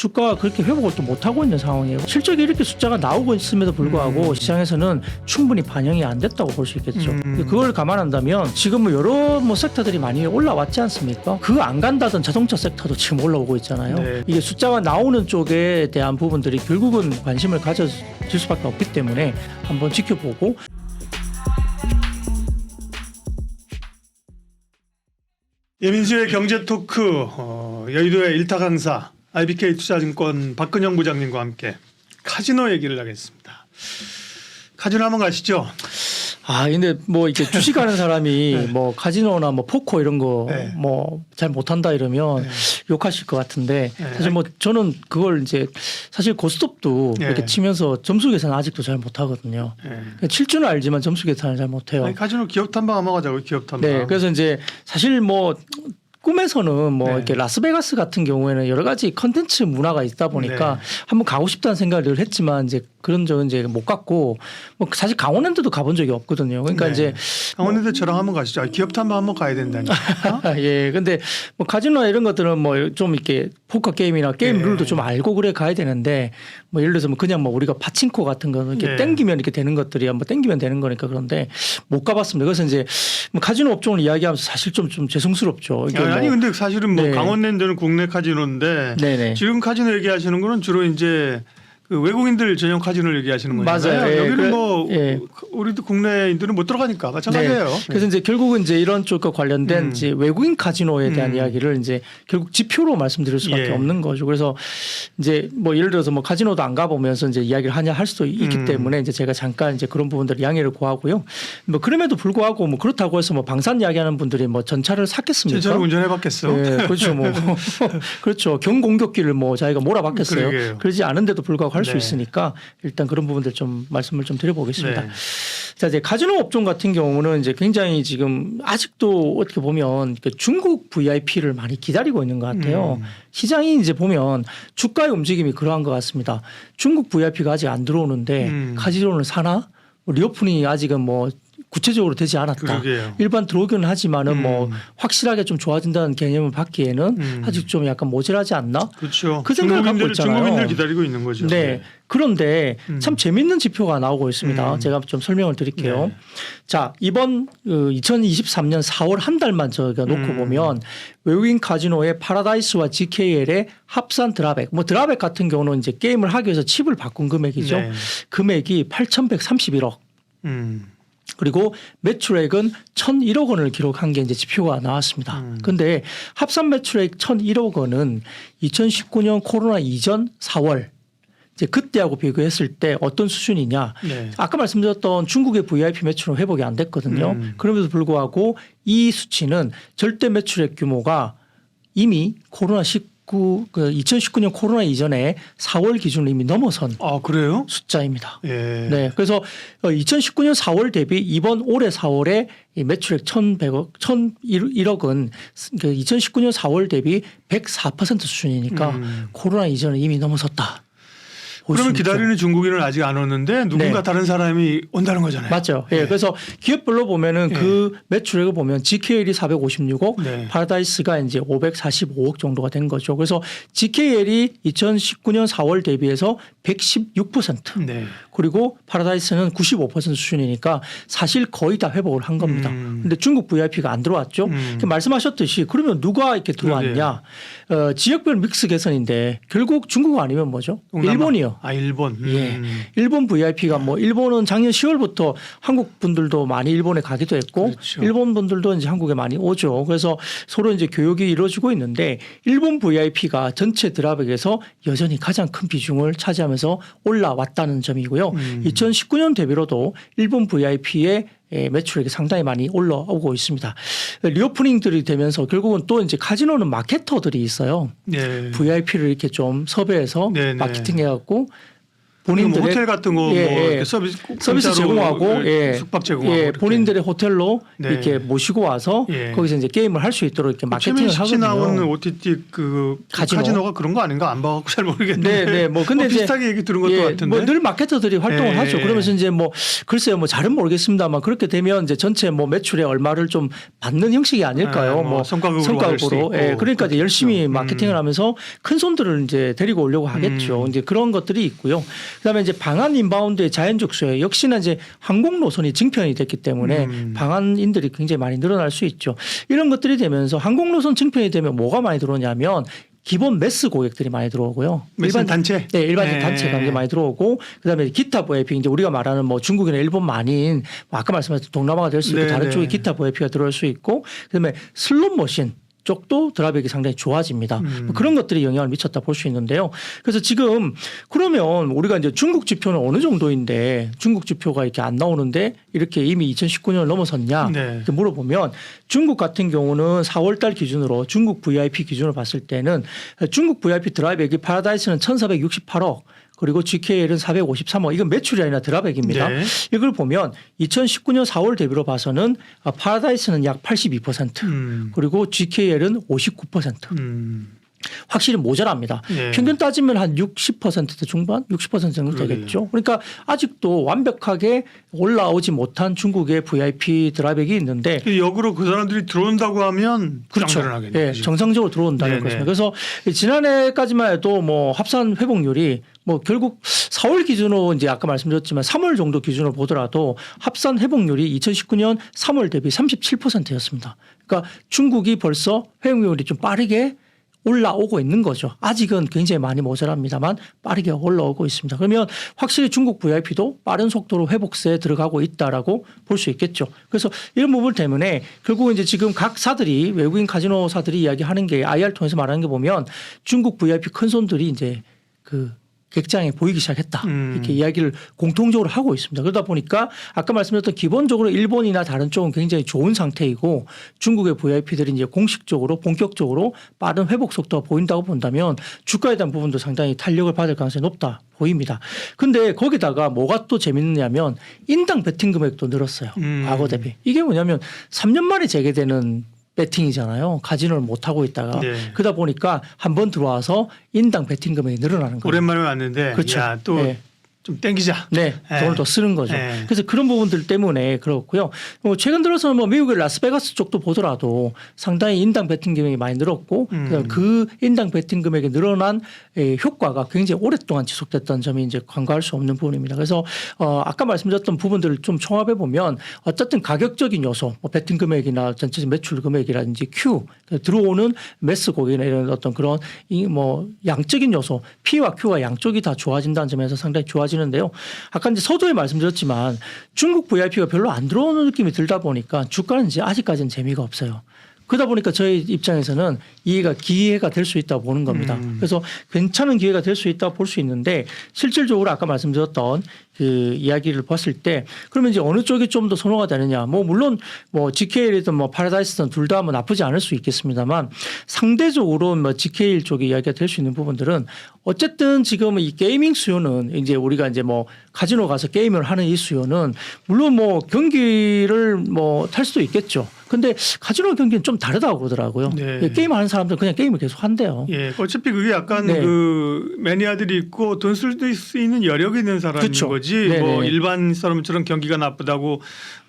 주가가 그렇게 회복을 또 못하고 있는 상황이에요. 실적이 이렇게 숫자가 나오고 있음에도 불구하고 음. 시장에서는 충분히 반영이 안 됐다고 볼 수 있겠죠. 음. 그걸 감안한다면 지금 뭐 여러 뭐 섹터들이 많이 올라왔지 않습니까? 그 안 간다던 자동차 섹터도 지금 올라오고 있잖아요. 네. 이게 숫자가 나오는 쪽에 대한 부분들이 결국은 관심을 가져질 수밖에 없기 때문에 한번 지켜보고 예민수의 경제 토크 어, 여의도의 일타 강사 IBK 투자증권 박근영 부장님과 함께 카지노 얘기를 하겠습니다. 카지노 한번 가시죠. 아 근데 뭐 이렇게 주식하는 사람이 네. 뭐 카지노나 뭐 포커 이런 거 네. 뭐잘 못한다 이러면 네. 욕하실 것 같은데 네. 사실 뭐 저는 그걸 이제 사실 고스톱도 네. 이렇게 치면서 점수 계산 아직도 잘 못하거든요. 예. 칠 줄은 알지만 점수 계산을 잘 못해요. 아니, 카지노 기업 탐방 한번 가자고요. 기업 탐방. 네, 그래서 이제 사실 뭐 꿈에서는 뭐 네. 이렇게 라스베가스 같은 경우에는 여러 가지 컨텐츠 문화가 있다 보니까 네. 한번 가고 싶다는 생각을 늘 했지만 이제 그런 적은 이제 못 갔고 뭐 사실 강원랜드도 가본 적이 없거든요. 그러니까 네. 이제 강원랜드 저랑 한번 가시죠. 아, 기업 탐방 한번 가야 된다니까. 예, 근데 뭐 카지노나 이런 것들은 뭐 좀 이렇게 포커 게임이나 게임 네. 룰도 좀 알고 그래 가야 되는데 뭐 예를 들어서 뭐 그냥 뭐 우리가 파친코 같은 거는 이렇게 네. 땡기면 이렇게 되는 것들이 한번 땡기면 되는 거니까 그런데 못 가봤습니다. 그래서 이제 뭐 카지노 업종을 이야기하면서 사실 좀 좀 죄송스럽죠. 아니 뭐 근데 사실은 뭐 네. 강원랜드는 국내 카지노인데 네네. 지금 카지노 얘기하시는 거는 주로 이제 그 외국인들 전용 카지노를 얘기하시는 거잖아요. 맞아요. 예, 여기는 그래- 뭐 예. 우리도 국내인들은 못 들어가니까 마찬가지예요. 네. 그래서 이제 결국은 이제 이런 쪽과 관련된 음. 이제 외국인 카지노에 대한 음. 이야기를 이제 결국 지표로 말씀드릴 수밖에 예. 없는 거죠. 그래서 이제 뭐 예를 들어서 뭐 카지노도 안 가보면서 이제 이야기를 하냐 할 수도 있기 음. 때문에 이제 제가 잠깐 이제 그런 부분들 양해를 구하고요. 뭐 그럼에도 불구하고 뭐 그렇다고 해서 뭐 방산 이야기하는 분들이 뭐 전차를 샀겠습니까? 제차를 운전해봤겠어. 예, 그렇죠. 뭐 그렇죠. 경공격기를 뭐 자기가 몰아봤겠어요. 그러게요. 그러지 않은데도 불구하고 할수 네. 있으니까 일단 그런 부분들 좀 말씀을 좀 드려보겠습니다. 네. 자, 이제 카지노 업종 같은 경우는 이제 굉장히 지금 아직도 어떻게 보면 그 중국 VIP를 많이 기다리고 있는 것 같아요. 음. 시장이 이제 보면 주가의 움직임이 그러한 것 같습니다. 중국 VIP가 아직 안 들어오는데 음. 카지노는 사나? 뭐 리오프닝이 아직은 뭐 구체적으로 되지 않았다. 그러게요. 일반 들어오기는 하지만은 뭐 음. 확실하게 좀 좋아진다는 개념을 받기에는 음. 아직 좀 약간 모자라지 않나? 그렇죠. 그 생각을 갖고 있잖아요. 중국인들 기다리고 있는 거죠. 네. 그런데 음. 참 재밌는 지표가 나오고 있습니다. 음. 제가 좀 설명을 드릴게요. 네. 자, 이번 그 2023년 4월 한 달만 저희가 놓고 음. 보면 외국인 카지노의 파라다이스와 GKL의 합산 드라백. 뭐 드라백 같은 경우는 이제 게임을 하기 위해서 칩을 바꾼 금액이죠. 네. 금액이 8,131억. 음. 그리고 매출액은 1,001억 원을 기록한 게 이제 지표가 나왔습니다. 음. 근데 합산 매출액 1,001억 원은 2019년 코로나 이전 4월 이제 그때하고 비교했을 때 어떤 수준이냐? 네. 아까 말씀드렸던 중국의 VIP 매출은 회복이 안 됐거든요. 음. 그럼에도 불구하고 이 수치는 절대 매출액 규모가 이미 코로나 19, 그 2019년 코로나 이전에 4월 기준을 이미 넘어선 아 그래요? 숫자입니다. 예. 네. 그래서 2019년 4월 대비 이번 올해 4월에 이 매출액 1,100억, 1,001억은 그 2019년 4월 대비 104% 수준이니까 음. 코로나 이전에 이미 넘어섰다. 그러면. 기다리는 중국인은 아직 안 오는데 누군가 네. 다른 사람이 온다는 거잖아요. 맞죠. 예. 네. 그래서 기업별로 보면은 네. 그 매출액을 보면 GKL이 456억, 네. 파라다이스가 이제 545억 정도가 된 거죠. 그래서 GKL이 2019년 4월 대비해서 116%. 네. 그리고 파라다이스는 95% 수준이니까 사실 거의 다 회복을 한 겁니다. 음. 근데 중국 VIP가 안 들어왔죠. 음. 말씀하셨듯이 그러면 누가 이렇게 들어왔냐? 어, 지역별 믹스 개선인데 결국 중국 아니면 뭐죠? 동남아. 일본이요. 아 일본. 예. 음. 일본 VIP가 뭐 일본은 작년 10월부터 한국 분들도 많이 일본에 가기도 했고 그렇죠. 일본 분들도 이제 한국에 많이 오죠. 그래서 서로 이제 교육이 이루어지고 있는데 일본 VIP가 전체 드랍액에서 여전히 가장 큰 비중을 차지하면서 올라왔다는 점이고요. 음. 2019년 대비로도 일본 VIP의 예, 매출액이 상당히 많이 올라오고 있습니다. 리오프닝들이 되면서 결국은 또 이제 카지노는 마케터들이 있어요. 네. VIP를 이렇게 좀 섭외해서 네, 네. 마케팅해갖고 본인들의 뭐 호텔 같은 거뭐 예, 예. 서비스 서비스 제공하고 예, 숙박 제공하고 예. 본인들의 호텔로 네. 이렇게 모시고 와서 예. 거기서 이제 게임을 할 수 있도록 이렇게 최민식 마케팅을 씨 나오는 하거든요. OTT 그 카지노. 카지노. 가 그런 거 아닌가 안 봐갖고 잘 모르겠는데. 네, 네, 뭐 근데 이제 비슷하게 얘기 들은 것도 같은데. 뭐늘 마케터들이 활동을 예. 하죠. 그러면서 이제 뭐 글쎄요, 뭐 잘은 모르겠습니다만 그렇게 되면 이제 전체 뭐 매출의 얼마를 좀 받는 형식이 아닐까요? 예, 뭐 성과급으로 있고. 예, 그러니까 이제 열심히 그렇죠. 마케팅을 음. 하면서 큰 손들을 이제 데리고 오려고 하겠죠. 음. 이제 그런 것들이 있고요. 그다음에 이제 방한 인바운드의 자연적 수요 역시나 이제 항공 노선이 증편이 됐기 때문에 음. 방한인들이 굉장히 많이 늘어날 수 있죠. 이런 것들이 되면서 항공 노선 증편이 되면 뭐가 많이 들어오냐면 기본 매스 고객들이 많이 들어오고요. 일반 단체. 네, 일반적 네. 단체가 굉장히 많이 들어오고 그다음에 기타 보이피 이제 우리가 말하는 뭐 중국이나 일본만 아닌 뭐 아까 말씀하신 동남아가 될 수 있고 네, 다른 네. 쪽에 기타 보이피가 들어올 수 있고 그다음에 슬롯 머신 쪽도 드랍액이 상당히 좋아집니다. 음. 뭐 그런 것들이 영향을 미쳤다 볼 수 있는데요. 그래서 지금 그러면 우리가 이제 중국 지표는 어느 정도인데 중국 지표가 이렇게 안 나오는데 이렇게 이미 2019년을 넘어섰냐 네. 이렇게 물어보면 중국 같은 경우는 4월달 기준으로 중국 VIP 기준으로 봤을 때는 중국 VIP 드랍액이 파라다이스는 1,468억 그리고 GKL은 453억 이건 매출이 아니라 드랍액입니다. 네. 이걸 보면 2019년 4월 대비로 봐서는 아, 파라다이스는 약 82% 음. 그리고 GKL은 59% 음. 확실히 모자랍니다. 예. 평균 따지면 한 60% 중반, 60% 정도. 되겠죠. 그러니까 아직도 완벽하게 올라오지 못한 중국의 VIP 드랍액이 있는데 역으로 그 사람들이 들어온다고 하면 그렇죠. 예, 정상적으로 들어온다는 네네. 것입니다. 그래서 지난해까지만 해도 뭐 합산 회복률이 뭐 결국 4월 기준으로 이제 아까 말씀드렸지만 3월 정도 기준으로 보더라도 합산 회복률이 2019년 3월 대비 37%였습니다. 그러니까 중국이 벌써 회복률이 좀 빠르게 올라오고 있는 거죠. 아직은 굉장히 많이 모자랍니다만 빠르게 올라오고 있습니다. 그러면 확실히 중국 VIP도 빠른 속도로 회복세에 들어가고 있다라고 볼 수 있겠죠. 그래서 이런 부분 때문에 결국 이제 지금 각 사들이 외국인 카지노사들이 이야기하는 게 IR 통해서 말하는 게 보면 중국 VIP 큰 손들이 이제 그 객장에 보이기 시작했다. 음. 이렇게 이야기를 공통적으로 하고 있습니다. 그러다 보니까 아까 말씀드렸던 기본적으로 일본이나 다른 쪽은 굉장히 좋은 상태이고 중국의 VIP들이 이제 공식적으로 본격적으로 빠른 회복 속도가 보인다고 본다면 주가에 대한 부분도 상당히 탄력을 받을 가능성이 높다 보입니다. 근데 거기다가 뭐가 또 재밌느냐면 인당 베팅 금액도 늘었어요. 음. 과거 대비. 이게 뭐냐면 3년 만에 재개되는 베팅이잖아요. 카지노를 못 하고 있다가 네. 그러다 보니까 한 번 들어와서 인당 베팅 금액이 늘어나는 거예요. 오랜만에 왔는데 그렇죠. 야, 또 네. 좀 땡기자. 네, 예. 돈을 더 쓰는 거죠. 예. 그래서 그런 부분들 때문에 그렇고요. 뭐 최근 들어서는 뭐 미국의 라스베가스 쪽도 보더라도 상당히 인당 베팅 금액이 많이 늘었고 음. 그 인당 베팅 금액이 늘어난 에, 효과가 굉장히 오랫동안 지속됐다는 점이 이제 간과할 수 없는 부분입니다. 그래서 어, 아까 말씀드렸던 부분들을 좀 총합해 보면 어쨌든 가격적인 요소, 뭐 베팅 금액이나 전체 매출 금액이라든지 Q 들어오는 매스 고객이나 이런 어떤 그런 이 뭐 양적인 요소, P와 Q가 양쪽이 다 좋아진다는 점에서 상당히 좋아지는데요. 아까 이제 서두에 말씀드렸지만 중국 VIP가 별로 안 들어오는 느낌이 들다 보니까 주가는 이제 아직까지는 재미가 없어요. 그러다 보니까 저희 입장에서는 이해가 기회가 될 수 있다고 보는 겁니다. 음. 그래서 괜찮은 기회가 될 수 있다고 볼 수 있는데 실질적으로 아까 말씀드렸던 그 이야기를 봤을 때 그러면 이제 어느 쪽이 좀 더 선호가 되느냐. 뭐 물론 뭐 GKL이든 뭐 파라다이스든 둘 다 뭐 나쁘지 않을 수 있겠습니다만 상대적으로 뭐 GKL 쪽의 이야기가 될 수 있는 부분들은 어쨌든 지금 이 게이밍 수요는 이제 우리가 이제 뭐 카지노 가서 게임을 하는 이 수요는 물론 뭐 경기를 뭐 탈 수도 있겠죠. 근데 카지노 경기는 좀 다르다고 그러더라고요. 네. 예, 게임 하는 사람들은 그냥 게임을 계속 한대요. 예, 어차피 그게 약간 네. 그 매니아들이 있고 돈 쓸 수 있는 여력이 있는 사람인 그쵸. 거지. 네네. 뭐 일반 사람처럼 경기가 나쁘다고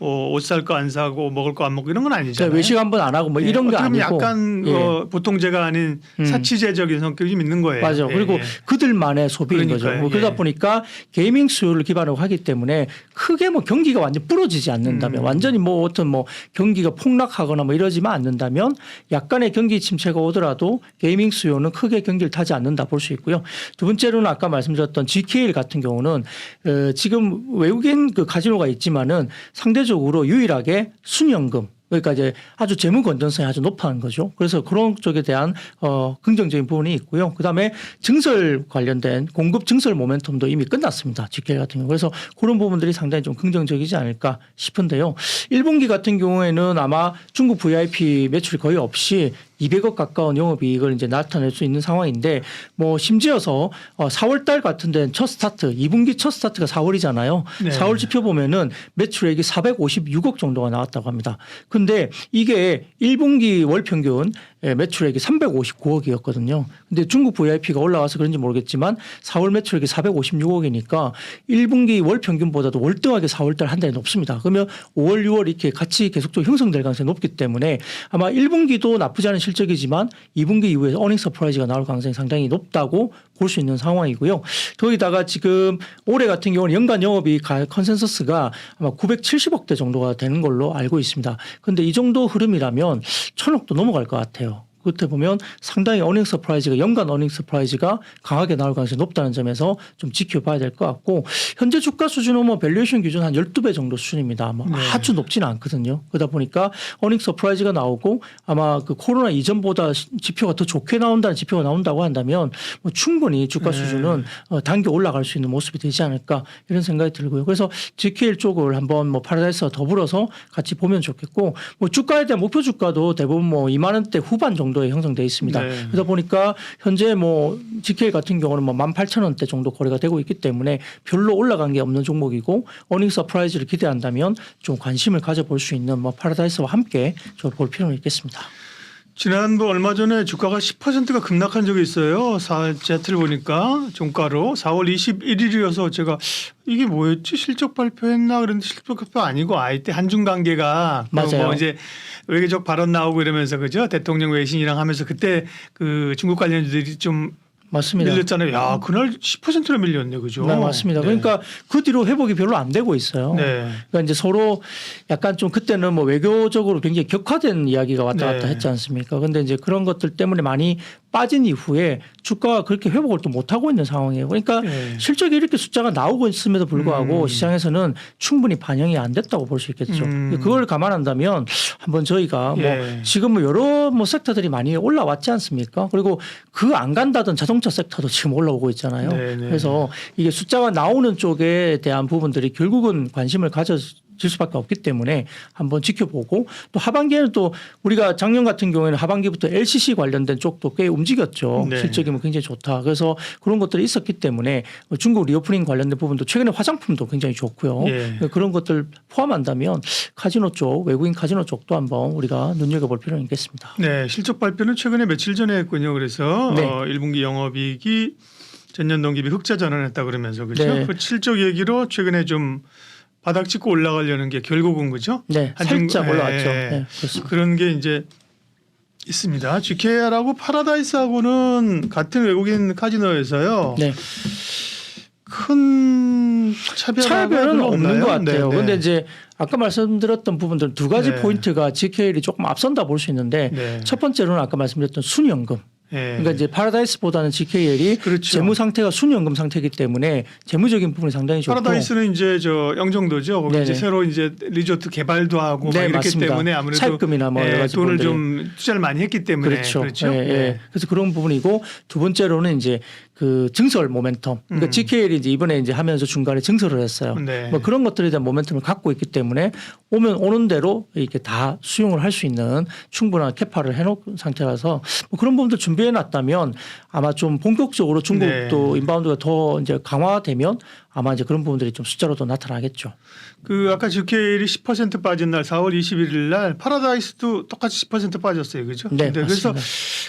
어, 옷살 거 안 사고 먹을 거 안 먹고 이런 건 아니잖아요. 외식 한 번 안 하고 뭐 예, 이런 게 아니고 약간 예. 어, 보통제가 아닌 음. 사치제적인 성격이 좀 있는 거예요. 맞아. 예, 그리고 예. 그들만의 소비인 그러니까요. 거죠. 뭐 그러다 예. 보니까 게이밍 수요를 기반으로 하기 때문에 크게 뭐 경기가 완전 부러지지 않는다면 음. 완전히 뭐 어떤 뭐 경기가 폭 락하거나 뭐 이러지만 않는다면 약간의 경기 침체가 오더라도 게이밍 수요는 크게 경기를 타지 않는다 볼 수 있고요. 두 번째로는 아까 말씀드렸던 GKL 같은 경우는 어, 지금 외국인 그 카지노가 있지만은 상대적으로 유일하게 순연금 그러니까 이제 아주 재무 건전성이 아주 높아는 거죠. 그래서 그런 쪽에 대한 어 긍정적인 부분이 있고요. 그 다음에 증설 관련된 공급 증설 모멘텀도 이미 끝났습니다. GK 같은 경우. 그래서 그런 부분들이 상당히 좀 긍정적이지 않을까 싶은데요. 1분기 같은 경우에는 아마 중국 VIP 매출이 거의 없이 200억 가까운 영업이익을 이제 나타낼 수 있는 상황인데 뭐 심지어서 어 4월 달 같은 데는 첫 스타트 2분기 첫 스타트가 4월이잖아요. 네. 4월 지표 보면은 매출액이 456억 정도가 나왔다고 합니다. 근데 이게 1분기 월 평균 예, 매출액이 359억이었거든요. 근데 중국 VIP가 올라와서 그런지 모르겠지만 4월 매출액이 456억이니까 1분기 월 평균보다도 월등하게 4월 달 한 달이 높습니다. 그러면 5월, 6월 이렇게 같이 계속적으로 형성될 가능성이 높기 때문에 아마 1분기도 나쁘지 않은 실적이지만 2분기 이후에 어닝 서프라이즈가 나올 가능성이 상당히 높다고 볼 수 있는 상황이고요. 거기다가 지금 올해 같은 경우는 연간 영업이 컨센서스가 아마 970억대 정도가 되는 걸로 알고 있습니다. 근데 이 정도 흐름이라면 천억도 넘어갈 것 같아요. 그때 보면 상당히 어닝 서프라이즈가 연간 어닝 서프라이즈가 강하게 나올 가능성이 높다는 점에서 좀 지켜봐야 될 것 같고 현재 주가 수준은 뭐 밸류에이션 기준 한 12배 정도 수준입니다. 뭐 네. 아주 높지는 않거든요. 그러다 보니까 어닝 서프라이즈가 나오고 아마 그 코로나 이전보다 지표가 더 좋게 나온다는 지표가 나온다고 한다면 뭐 충분히 주가 네. 수준은 어, 단계 올라갈 수 있는 모습이 되지 않을까 이런 생각이 들고요. 그래서 GKL 쪽을 한번 뭐 파라다이스와 더불어서 같이 보면 좋겠고 뭐 주가에 대한 목표 주가도 대부분 뭐 2만 원대 후반 정도 에 형성돼 있습니다. 네. 그러다 보니까 현재 뭐 GKL 같은 경우는 뭐 18,000원대 정도 거래가 되고 있기 때문에 별로 올라간 게 없는 종목이고 어닝 서프라이즈를 기대한다면 좀 관심을 가져볼 수 있는 뭐 파라다이스와 함께 좀볼 필요는 있겠습니다. 지난번 얼마 전에 주가가 10%가 급락한 적이 있어요. 사 제트를 보니까 종가로 4월 21일이어서 제가 이게 뭐였지 실적 발표했나 그런데 실적 발표 아니고 아예 때 한중 관계가 뭐 맞아요. 뭐 이제 외교적 발언 나오고 이러면서 그죠 대통령 외신이랑 하면서 그때 그 중국 관련주들이 좀 맞습니다. 밀렸잖아요. 야 그날 10%나 밀렸네 그죠? 네, 맞습니다. 네. 그러니까 그 뒤로 회복이 별로 안 되고 있어요. 네. 그러니까 이제 서로 약간 좀 그때는 뭐 외교적으로 굉장히 격화된 이야기가 왔다 갔다 네. 했지 않습니까? 근데 이제 그런 것들 때문에 많이 빠진 이후에 주가가 그렇게 회복을 또 못 하고 있는 상황이에요. 그러니까 네. 실적이 이렇게 숫자가 나오고 있음에도 불구하고 음. 시장에서는 충분히 반영이 안 됐다고 볼 수 있겠죠. 음. 그걸 감안한다면 한번 저희가 뭐 예. 지금 뭐 여러 뭐 섹터들이 많이 올라왔지 않습니까? 그리고 그 안 간다던 자동차 섹터도 지금 올라오고 있잖아요. 네네. 그래서 이게 숫자가 나오는 쪽에 대한 부분들이 결국은 관심을 가져 질 수밖에 없기 때문에 한번 지켜보고 또 하반기에는 또 우리가 작년 같은 경우에는 하반기부터 LCC 관련된 쪽도 꽤 움직였죠. 네. 실적이 뭐 굉장히 좋다. 그래서 그런 것들이 있었기 때문에 중국 리오프닝 관련된 부분도 최근에 화장품도 굉장히 좋고요. 예. 그런 것들 포함한다면 카지노 쪽 외국인 카지노 쪽도 한번 우리가 눈여겨볼 필요는 있겠습니다. 네, 실적 발표는 최근에 며칠 전에 했군요. 그래서 네. 어, 1분기 영업이익이 전년 동기 비 흑자 전환했다 그러면서 그렇죠. 네. 그 실적 얘기로 최근에 좀 바닥 찍고 올라가려는 게 결국은 그죠. 네, 한중- 살짝 올라왔죠. 예. 네, 그렇습니다. 그런 게 이제 있습니다. GKR하고 파라다이스하고는 같은 외국인 카지노에서요. 네. 큰 차별 차별은 없는 것 같아요. 네, 근데 네. 이제 아까 말씀드렸던 부분들 두 가지 네. 포인트가 GKL이 조금 앞선다 볼 수 있는데 네. 첫 번째로는 아까 말씀드렸던 순연금. 예. 그러니까 이제 파라다이스보다는 GKL이 그렇죠. 재무 상태가 순연금 상태이기 때문에 재무적인 부분이 상당히 좋고 파라다이스는 이제 저 영종도죠. 거기 네네. 이제 새로 이제 리조트 개발도 하고 막 네, 이렇기 맞습니다. 때문에 아무래도 차입금이나 뭐 예, 여러 가지 돈을 부분들이. 좀 투자를 많이 했기 때문에 그렇죠. 그렇죠. 예, 예. 예. 그래서 그런 부분이고 두 번째로는 이제 그 증설 모멘텀. 그러니까 음. GKL이 이제 이번에 이제 하면서 중간에 증설을 했어요. 네. 뭐 그런 것들에 대한 모멘텀을 갖고 있기 때문에 오면 오는 대로 이렇게 다 수용을 할 수 있는 충분한 캐파를 해놓은 상태라서 뭐 그런 부분들 준비해 놨다면 아마 좀 본격적으로 중국도 네. 인바운드가 더 이제 강화되면 아마 이제 그런 부분들이 좀 숫자로도 나타나겠죠. 그 아까 GKL이 10% 빠진 날 4월 21일 날 파라다이스도 똑같이 10% 빠졌어요. 그죠? 네, 근데 그래서.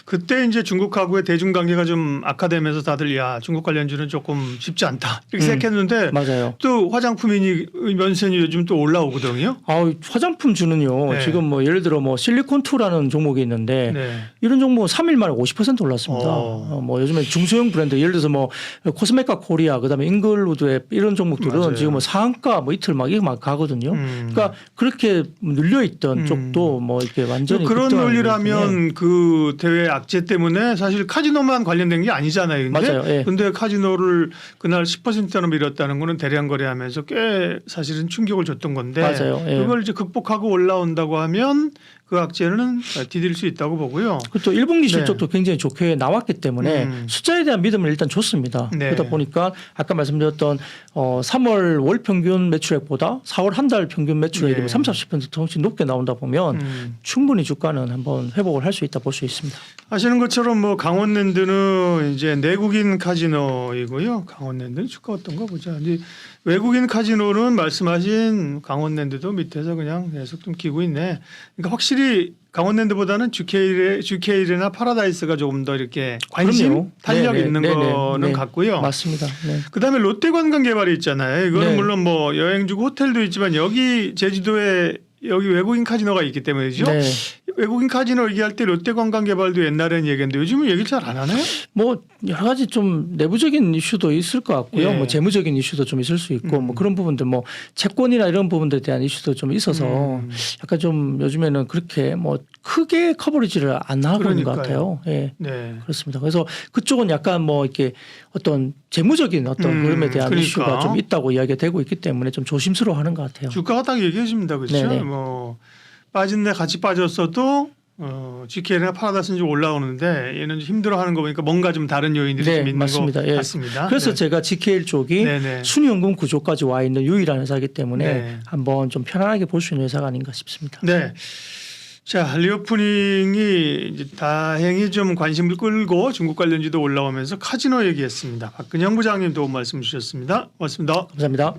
그때 이제 중국하고의 대중 관계가 좀 악화되면서 다들 야, 중국 관련주는 조금 쉽지 않다. 이렇게 음. 생각했는데 맞아요. 또 화장품이니 면세니 요즘 또 올라오거든요. 아, 화장품 주는요. 네. 지금 뭐 예를 들어 뭐 실리콘2라는 종목이 있는데 네. 이런 종목은 3일 만에 50% 올랐습니다. 어. 어, 뭐 요즘에 중소형 브랜드 예를 들어서 뭐 코스메카 코리아 그다음에 잉글우드의 이런 종목들은 맞아요. 지금 뭐 상한가 뭐 이틀 막 이거 막 가거든요. 음. 그러니까 그렇게 눌려 있던 음. 쪽도 뭐 이렇게 완전히 그런. 논리라면 그 대회 악재 때문에 사실 카지노만 관련된 게 아니잖아요. 근데 맞아요. 예. 근데 카지노를 그날 10%나 밀었다는 거는 대량 거래하면서 꽤 사실은 충격을 줬던 건데 맞아요. 예. 그걸 이제 극복하고 올라온다고 하면 그 악재는 디딜 수 있다고 보고요. 그또 1분기 네. 실적도 굉장히 좋게 나왔기 때문에 음. 숫자에 대한 믿음을 일단 줬습니다. 네. 그러다 보니까 아까 말씀드렸던 어 3월 월 평균 매출액보다 4월 한 달 평균 매출액이 네. 3, 40% 훨씬 높게 나온다 보면 음. 충분히 주가는 한번 회복을 할 수 있다 볼 수 있습니다. 아시는 것처럼 뭐 강원랜드는 이제 내국인 카지노이고요. 강원랜드는 주가 어떤가 보자. 이제 외국인 카지노는 말씀하신 강원랜드도 밑에서 그냥 계속 좀 기고 있네. 그러니까 확실히 강원랜드보다는 GK GK나 파라다이스가 조금 더 이렇게 관심, 그럼요. 탄력 네네, 있는 네네, 거는 네. 같고요. 맞습니다. 네. 그다음에 롯데관광개발이 있잖아요. 이거는 네. 물론 뭐 여행주고 호텔도 있지만 여기 제주도에 여기 외국인 카지노가 있기 때문이죠. 네. 외국인 카지노 얘기할 때 롯데관광개발도 옛날에는 얘기했는데 요즘은 얘기를 잘 안 하나요? 뭐 여러 가지 좀 내부적인 이슈도 있을 것 같고요. 예. 뭐 재무적인 이슈도 좀 있을 수 있고 음. 뭐 그런 부분들 뭐 채권이나 이런 부분들에 대한 이슈도 좀 있어서 음. 약간 좀 요즘에는 그렇게 뭐 크게 커버리지를 안 하고 있는 것 그러니까요. 같아요. 예. 네. 그렇습니다. 그래서 그쪽은 약간 뭐 이렇게 어떤 재무적인 어떤 음, 흐름에 대한 그러니까. 이슈가 좀 있다고 이야기가 되고 있기 때문에 좀 조심스러워하는 것 같아요. 주가가 딱 얘기해 줍니다. 그렇죠? 뭐 빠진 데 같이 빠졌어도 어, GK나 파라다이스는 좀 올라오는데 얘는 좀 힘들어하는 거 보니까 뭔가 좀 다른 요인들이 네, 좀 있는 맞습니다. 것 예. 같습니다. 그래서 네. 제가 GKL 쪽이 네네. 순위연금 구조까지 와 있는 유일한 회사이기 때문에 네. 한번 좀 편안하게 볼 수 있는 회사가 아닌가 싶습니다. 네. 자, 리오프닝이 이제 다행히 좀 관심을 끌고 중국 관련주도 올라오면서 카지노 얘기했습니다. 박근영 부장님 도움 말씀 주셨습니다. 고맙습니다. 감사합니다.